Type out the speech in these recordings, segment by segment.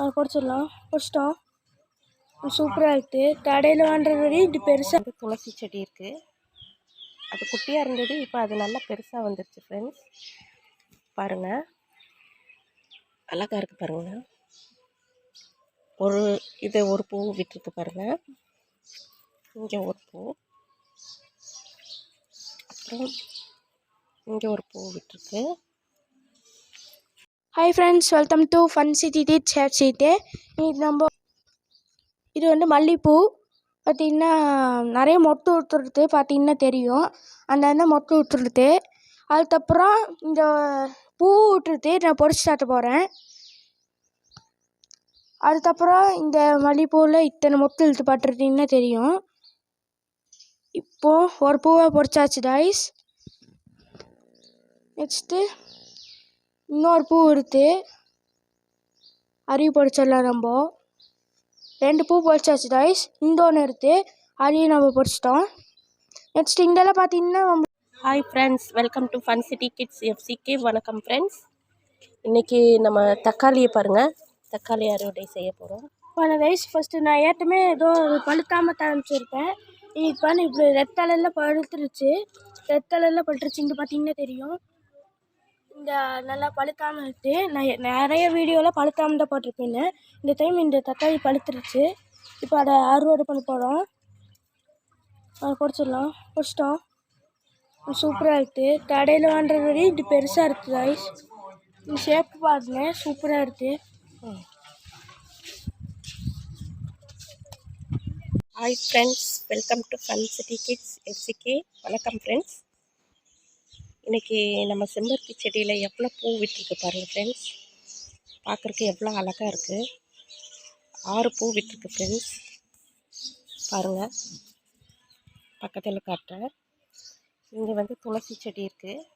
அதை பொரிச்சிடலாம் சூப்பராக இருக்குது கடையில் வாங்குறத விட இப்படி பெருசாக துளசி செடி இருக்குது அது குட்டியாக இருந்தது இப்போ அது நல்லா பெருசாக வந்துருச்சு ஃப்ரெண்ட்ஸ் பாருங்கள் அழகா இருக்குது பாருங்கள் ஒரு இது ஒரு பூ விட்டுருக்கு பாருங்கள் இங்கே ஒரு பூ. அப்புறம் இங்கே ஒரு பூ விட்டுருக்கு. Hi friends welcome to fun city D சேட் சீட்டு இது நம்ம இது வந்து மல்லிகைப்பூ பார்த்திங்கன்னா நிறைய மொட்டு விட்டுறது பார்த்திங்கன்னா தெரியும். அந்த அந்த மொட்டு விட்டுருது அதுக்கப்புறம் இந்த பூ விட்டுருது நான் பொறிச்சு காட்ட போகிறேன் அதுக்கப்புறம் இந்த மல்லிகைப்பூவில் இத்தனை மொட்டு இழுத்து பட்டுருட்டிங்கன்னா தெரியும். இப்போது ஒரு பூவை பொறிச்சாச்சு டாய்ஸ் நெக்ஸ்ட்டு இன்னொரு பூ இருக்குது அருவி பொறிச்சிடலாம் நம்ம. ரெண்டு பூ பொறிச்சாச்சு டாய்ஸ் இன்னொன்று இருக்குது அதையும் நம்ம பொறிச்சிட்டோம் நெக்ஸ்ட் இங்கெல்லாம் பார்த்தீங்கன்னா நம்ம hi friends welcome to fun city kids FCK வணக்கம் ஃப்ரெண்ட்ஸ் இன்றைக்கி நம்ம தக்காளியை பாருங்கள் தக்காளி அறுவடை செய்ய போகிறோம் பல வயசு ஃபஸ்ட்டு நான் ஏற்றமே ஏதோ பழுக்காம காமிச்சிருப்பேன். இன்னைக்கு பாருங்க இப்படி ரெத்தலையில் பழுத்துருச்சு. ரெத்தலையில் பழுத்துருச்சு இங்கே பார்த்தீங்கன்னா தெரியும். இந்த நல்லா பழுக்காமல் இருக்குது நான் நிறைய வீடியோவில் பழுக்காமல் தான் போட்டிருப்பேன் இந்த டைம் இந்த தக்காளி பழுத்துருச்சு. இப்போ அதை அறுவடை பண்ண போகிறோம் அதை பிடிச்சிடலாம் பிடிச்சிட்டோம் சூப்பராக இருக்குது கடையில் வாங்குறது விட இது பெருசாக இருக்குது ஐஸ் இந்த ஷேப் பாருங்க சூப்பராக இருக்குது hi friends welcome to fun city kids FCK வணக்கம் ஃப்ரெண்ட்ஸ் இன்றைக்கி நம்ம செம்பருத்தி செடியில் எவ்வளோ பூ விட்டுருக்கு பாருங்கள் ஃப்ரெண்ட்ஸ் பார்க்குறக்கு எவ்வளோ அழகாக இருக்குது ஆறு பூ விட்டுருக்கு ஃப்ரெண்ட்ஸ் பாருங்கள் பக்கத்தில் காட்டுறேன். இங்கே வந்து துளசி செடி இருக்குது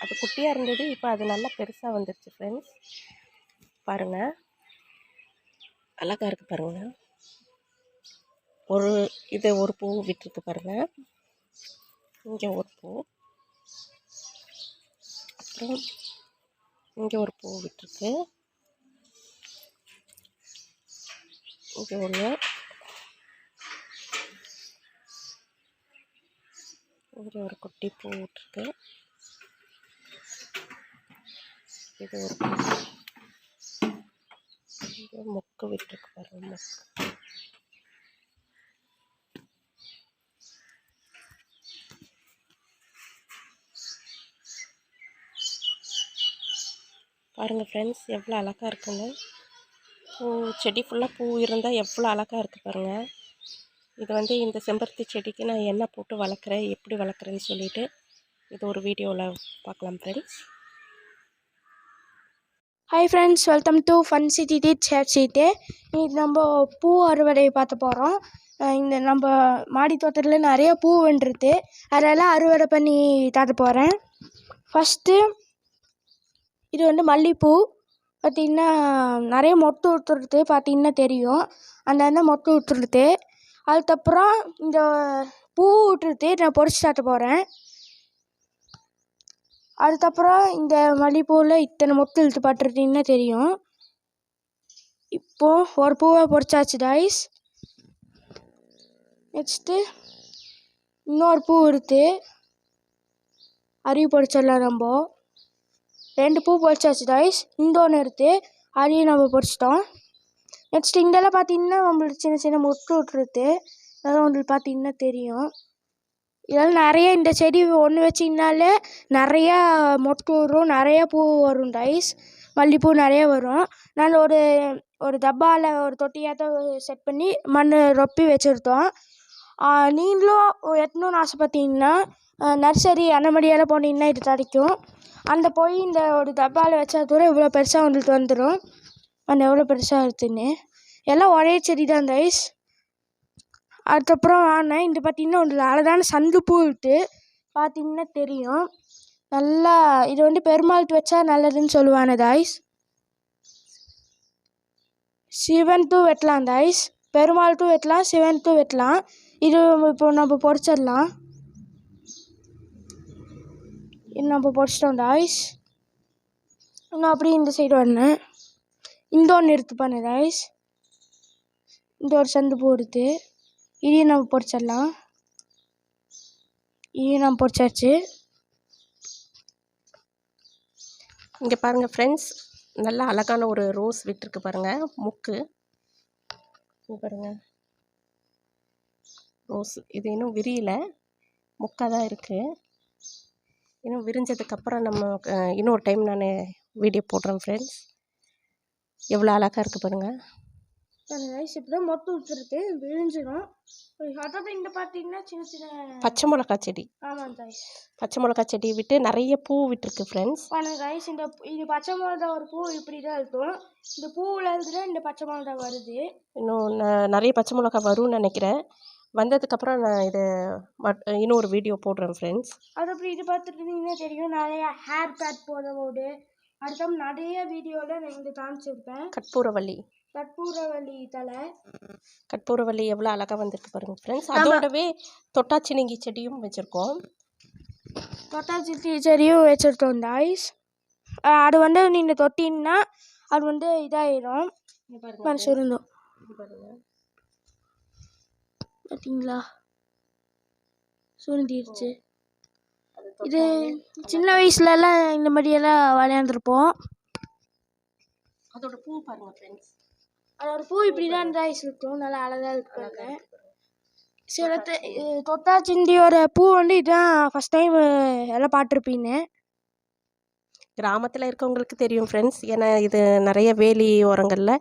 அது குட்டியாக இருந்தது இப்போ அது நல்லா பெருசாக வந்துருச்சு ஃப்ரெண்ட்ஸ் பாருங்கள் அழகாக இருக்குது பாருங்கள் ஒரு இது ஒரு பூ விட்டுருக்கு பாருங்கள் இங்கே ஒரு பூ. அப்புறம் இங்கே ஒரு பூ விட்டுருக்கு. இங்கே ஒன்று இங்கே ஒரு குட்டி பூ விட்டுருக்கு. இது ஒரு பூ இங்கே மொக்கு விட்டுருக்கு பாருங்க மொக்கு. பாருங்கள் ஃப்ரெண்ட்ஸ் எவ்வளோ அழகாக இருக்குன்னு பூ செடி ஃபுல்லாக பூ இருந்தால் எவ்வளோ அழகாக இருக்குது பாருங்கள் இது வந்து இந்த செம்பருத்தி செடிக்கு நான் என்ன போட்டு வளர்க்குறேன் எப்படி வளர்க்குறேன்னு சொல்லிவிட்டு இது ஒரு வீடியோவில் பார்க்கலாம் friends hi friends welcome to fun city D சேட் சீட்டு இன்னைக்கு நம்ம பூ அறுவடை பார்த்து போகிறோம் இந்த நம்ம மாடி தோட்டத்தில் நிறைய பூ வென்றுருது அதெல்லாம் அறுவடை பண்ணி காட்ட போகிறேன் ஃபஸ்ட்டு இது வந்து மல்லிகைப்பூ பார்த்திங்கன்னா நிறைய மொட்டு விட்டுருது பார்த்திங்கன்னா தெரியும். அந்த அந்த மொட்டு விட்டுருது அதுக்கப்புறம் இந்த பூ விட்டுருது நான் பொறிச்சு காட்ட போகிறேன் அதுக்கப்புறம் இந்த மல்லிகைப்பூவில் இத்தனை மொட்டு இழுத்து பட்டுருட்டிங்கன்னா தெரியும். இப்போது ஒரு பூவை பொறிச்சாச்சு டாய்ஸ் நெக்ஸ்ட்டு இன்னொரு பூ இருக்குது அருவி பொறிச்சிடலாம் நம்ம. ரெண்டு பூ பொறிச்சாச்சு டாய்ஸ் இன்னொன்று இருக்குது அதையும் நம்ம பொறிச்சிட்டோம். நெக்ஸ்ட் இங்கெல்லாம் பார்த்தீங்கன்னா நம்மளுக்கு சின்ன சின்ன மொட்டு விட்டுருது அதெல்லாம் உங்களுக்கு பார்த்தீங்கன்னா தெரியும். இதெல்லாம் நிறைய இந்த செடி ஒன்று வச்சிங்கனாலே நிறையா மொட்டு வரும் நிறையா பூ வரும் டைஸ் மல்லிகைப்பூ நிறைய வரும். நான் ஒரு ஒரு டப்பாவில் ஒரு தொட்டியாட்டம் செட் பண்ணி மண் ரொப்பி வச்சுருந்தோம். நீங்களும் எத்தணும்னு ஆசைப்பட்டீங்கன்னா நர்சரி அந்த மாதிரியெல்லாம் போனீங்கன்னா இது கிடைக்கும். அந்த போய் இந்த ஒரு டப்பாவில் வச்சா கூட இவ்வளோ பெருசாக உங்களுக்கு வந்துடும் அந்த எவ்வளோ பெருசாக இருக்குதுன்னு எல்லாம் ஒரே செடி தான் ரைஸ் அதுக்கப்புறம் வாங்கினேன் இந்த பார்த்திங்கன்னா ஒரு அழகான சங்குப்பூ இருக்குது பார்த்திங்கன்னா தெரியும். நல்லா இது வந்து பெருமாளுக்கு வச்சா நல்லதுன்னு சொல்லுவாங்க தாய்ஸ் சிவன் தூ வெட்டலாம் தாய்ஸ் பெருமாள் தூ வெட்டலாம் சிவன் தூ வெட்டலாம். இது இப்போ நம்ம பொறிச்சிடலாம். நம்ம நம்ம வந்த ஐஸ் நான் அப்படியே இந்த சைடு வந்தேன். இந்த ஒன்று எடுத்துப்பானே ஐஸ் இந்த ஒரு சந்து பூ இதையும் நம்ம பொடிச்சிடலாம். இதையும் நம்ம பொடிச்சாச்சு. இங்கே பாருங்கள் ஃப்ரெண்ட்ஸ் நல்லா அழகான ஒரு ரோஸ் விட்டுருக்கு பாருங்கள் முக்கு. பாருங்கள் ரோஸ் இது இன்னும் விரியல. முக்காக தான் இருக்குது இன்னும் விரிஞ்சதுக்கப்புறம் நம்ம இன்னொரு டைம் நான் வீடியோ போடுறேன் ஃப்ரெண்ட்ஸ் எவ்வளோ அழகாக இருக்குது பாருங்கள் ரைஸ் இப்போ தான் மொட்டை விட்டுருக்கு விழிஞ்சிடும் இங்கே பார்த்தீங்கன்னா சின்ன சின்ன பச்சை மிளகா செடி. ஆமாம் ரைஸ் பச்சை மிளகா செடி விட்டு நிறைய பூ விட்டுருக்கு ஃப்ரெண்ட்ஸ் பாருங்க ரைஸ் இந்த இது பச்சை மிளகா ஒரு பூ இப்படி தான் இருக்கும். இந்த பூவில் இருந்து இந்த பச்சை மிளகா வருது. இன்னும் நிறைய பச்சை மிளகா வரும்னு நினைக்கிறேன். வந்ததுக்கப்புறம் நான் இதை மட் இன்னொரு வீடியோ போடுறேன் ஃப்ரெண்ட்ஸ் அது அப்புறம் இது பார்த்துருந்தீங்கன்னா தெரியும். நிறைய ஹேர் பேட் போடும்போது அடுத்த நிறைய வீடியோவில் நான் இங்கே காமிச்சிருப்பேன். கற்பூரவள்ளி. கற்பூரவள்ளி தலை. கற்பூரவள்ளி எவ்வளோ அழகாக வந்திருக்கு பாருங்கள் ஃப்ரெண்ட்ஸ் அதோடவே தொட்டாச்சினிங்கி செடியும் வச்சுருக்கோம். தொட்டாச்சி டீச்சரையும் வச்சுருக்கோம் டாய்ஸ் அது வந்து நீங்கள் தொட்டின்னா அது வந்து இதாயிடும் பாரு சுருந்தும் பார்த்தீங்களா சுருந்திருச்சு இது சின்ன வயசுலலாம் இந்த மாதிரியெல்லாம் விளையாண்டுருப்போம். அதோட பூ பாருங்க ஃப்ரெண்ட்ஸ் அதோட பூ இப்படி தான் டாய்ஸ் இருக்கும். நல்லா அழகாக இருப்பாங்க சில த- இது தொட்டாச்சிண்டியோட பூ வந்து இதான் ஃபஸ்ட் டைம் எல்லாம் பார்த்துருப்பீங்க. கிராமத்தில் இருக்கவங்களுக்கு தெரியும் ஃப்ரெண்ட்ஸ் ஏன்னா இது நிறைய வேலி ஓரங்களில்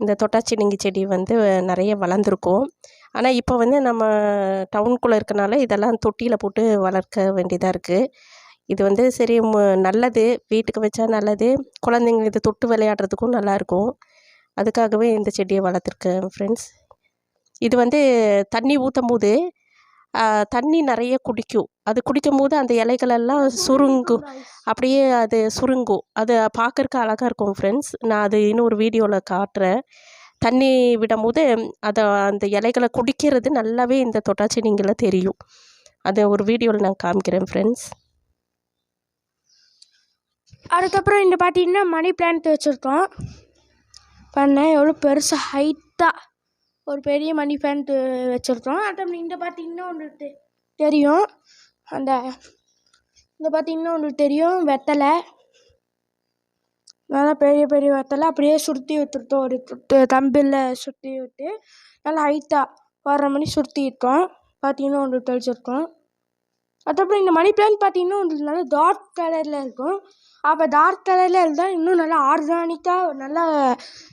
இந்த தொட்டாச்சினிங்கி செடி வந்து நிறைய வளர்ந்துருக்கும். ஆனால் இப்போ வந்து நம்ம டவுனுக்குள்ளே இருக்கனால இதெல்லாம் தொட்டியில் போட்டு வளர்க்க வேண்டியதாக இருக்குது இது வந்து சரி மு- நல்லது. வீட்டுக்கு வச்சா நல்லது. குழந்தைங்க இது தொட்டு விளையாடுறதுக்கும் நல்லாயிருக்கும் அதுக்காகவே இந்த செடியை வளர்த்துருக்கேன் ஃப்ரெண்ட்ஸ் இது வந்து தண்ணி ஊற்றும் போது தண்ணி நிறைய குடிக்கும். அது குடிக்கும் போது அந்த இலைகளெல்லாம் சுருங்கும் அப்படியே அது சுருங்கும். அது பார்க்குறக்கு அழகாக இருக்கும் ஃப்ரெண்ட்ஸ் நான் அது இன்னொரு வீடியோவில் காட்டுறேன். தண்ணி விடும்போது அதை அந்த இலைகளை குடிக்கிறது நல்லாவே இந்த தொட்டாச்சினிங்கள தெரியும். அதை ஒரு வீடியோவில் நான் காமிக்கிறேன் ஃப்ரெண்ட்ஸ் அதுக்கப்புறம் இந்த பார்த்தீங்கன்னா மணி பிளான்ட் வச்சுருக்கோம். பண்ண எவ்வளோ பெருசாக ஹைட்டாக ஒரு பெரிய மணி பிளான்ட் வச்சுருக்கோம். அப்புறம் இந்த பார்த்தீங்கன்னா ஒன்று தெரியும். அந்த இந்த பார்த்தீங்கன்னா உங்களுக்கு தெரியும் வெத்தலை. நல்லா பெரிய பெரிய வத்தலை அப்படியே சுருட்டி விட்டுருத்தோம் ஒரு தம்பில் சுற்றி விட்டு நல்லா ஹைட்டாக வர்ற மாதிரி சுருத்தி இருக்கோம் பார்த்திங்கன்னா உங்களுக்கு தெளிச்சிருக்கோம். அதுக்கப்புறம் இந்த மணி பிளான் பார்த்திங்கன்னா உங்களுக்கு நல்லா டார்க் கலரில் இருக்கும். அப்போ டார்க் கலரில் இருந்தால் இன்னும் நல்லா ஆர்கானிக்காக நல்லா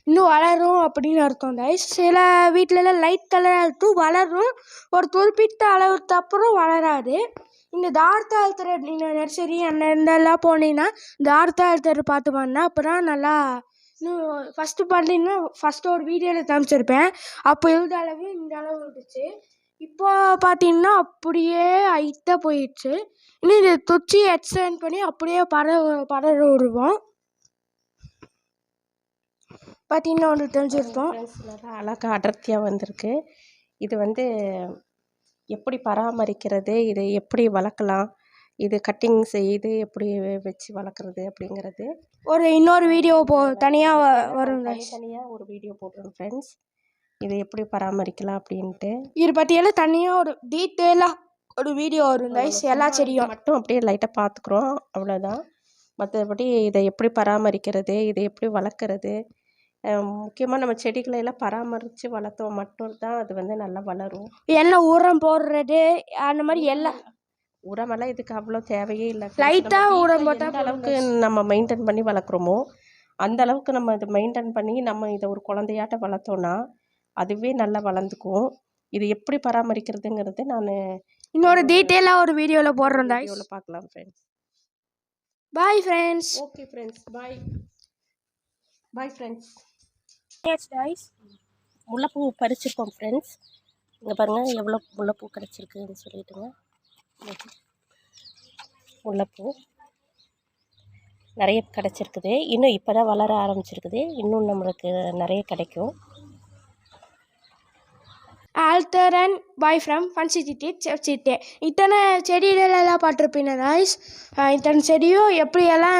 இன்னும் வளரும் அப்படின்னு அர்த்தம். கைஸ் சில வீட்டிலலாம் லைட் கலராக இருக்கும். வளரும். ஒரு குறிப்பிட்ட அளவுக்கு அப்புறம் வளராது. இந்த தார்த்தாழ்த்தர் ஆல்தர் நர்சரி அந்த இதெல்லாம் போனீங்கன்னா தார்த்தாழ்த்தர் ஆல்தர் பார்த்து பண்ணா அப்புறம் நல்லா இன்னும் ஃபஸ்ட்டு பார்த்தீங்கன்னா ஃபஸ்ட்டு ஒரு வீடியோவில் காமிச்சிருப்பேன். அப்போ இருந்த அளவு இந்த அளவு இருந்துச்சு. இப்போ பார்த்தீங்கன்னா அப்படியே ஹைட்டாக போயிடுச்சு. இன்னும் இதை தொச்சி எக்ஸ்டெண்ட் பண்ணி அப்படியே பரவ பரவ விடுவோம். பார்த்தீங்கன்னா ஒன்று தெரிஞ்சிருக்கோம். நல்லா அழகாக அடர்த்தியாக வந்திருக்கு. இது வந்து எப்படி பராமரிக்கிறது இதை எப்படி வளர்க்கலாம் இது கட்டிங் செய்து எப்படி வச்சு வளர்க்குறது அப்படிங்கிறது. ஒரு இன்னொரு வீடியோ போ தனியாக வரும். தனியாக ஒரு வீடியோ போடுறோம் ஃப்ரெண்ட்ஸ் இதை எப்படி பராமரிக்கலாம் அப்படின்ட்டு. இது பற்றியெல்லாம் தனியாக ஒரு டீட்டெயிலாக ஒரு வீடியோ வரும் கைஸ் எல்லா செடியும். மட்டும் அப்படியே லைட்டாக பார்த்துக்குறோம். அவ்வளோதான் மற்றபடி இதை எப்படி பராமரிக்கிறது இதை எப்படி வளர்க்குறது முக்கியமாக நம்ம செடிகளை எல்லாம் பராமரித்து வளர்த்தோம் மட்டும் தான் அது வந்து நல்லா வளரும். எல்லாம் உரம் போடுறது அந்த மாதிரி எல்லாம். உரமெல்லாம் இதுக்கு அவ்வளோ தேவையே இல்லை. ஆ உரம் போட்டா எந்த அளவுக்கு நம்ம மெயின்டைன் பண்ணி வளர்க்குறோமோ அந்த அளவுக்கு நம்ம இதை மெயின்டைன் பண்ணி நம்ம இதை ஒரு குழந்தையாட்ட வளர்த்தோன்னா அதுவே நல்லா வளர்ந்துக்கும். இது எப்படி பராமரிக்கிறதுங்கிறது நான் இன்னொரு டீட்டெயிலாக ஒரு வீடியோவில் போடுறோம் கைஸ் வீடியோவில் பார்க்கலாம் friends bye friends okay friends bye bye friends yes toys முல்லைப்பூ பறிச்சிருக்கோம் ஃப்ரெண்ட்ஸ் இங்கே பாருங்கள் எவ்வளோ முல்லைப்பூ கிடச்சிருக்குன்னு சொல்லிட்டுங்க. முல்லைப்பூ. நிறைய கிடச்சிருக்குது. இன்னும் இப்போ தான் வளர ஆரம்பிச்சிருக்குது. இன்னும் நம்மளுக்கு நிறைய கிடைக்கும். Alter and bye from fun city ditch இத்தனை செடிகளெல்லாம் பார்த்துருப்பீங்க guys? இத்தனை செடியும் எப்படியெல்லாம்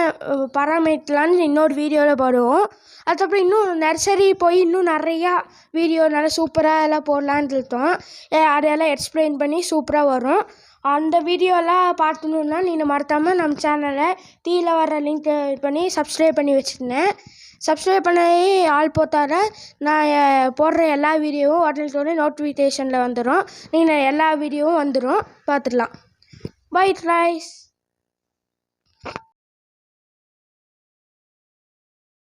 பராமரிக்கலான்னு பராமரிக்கலாம்னு இன்னொரு வீடியோவில் போடுவோம். அதுக்கப்புறம் இன்னும் நர்சரி போய் இன்னும் நிறையா வீடியோ நல்லா சூப்பராக எல்லாம் போடலான்னு இருக்கோம். அதையெல்லாம் அதெல்லாம் எக்ஸ்பிளைன் பண்ணி சூப்பராக வரும். அந்த வீடியோலாம் பார்க்கணுன்னா நீங்கள் மறக்காமல் நம்ம சேனலை கீழே வர லிங்க் பண்ணி சப்ஸ்கிரைப் பண்ணி வச்சுருந்தேன் சப்ஸ்கிரைப் பண்ணி ஆள் போட்டார நான் போடுற எல்லா வீடியோவும் உடனே நோட்டிஃபிகேஷனில் வந்துடும் நீங்கள் எல்லா வீடியோவும் வந்துடும் பார்த்துக்கலாம் பை ட்ரைஸ்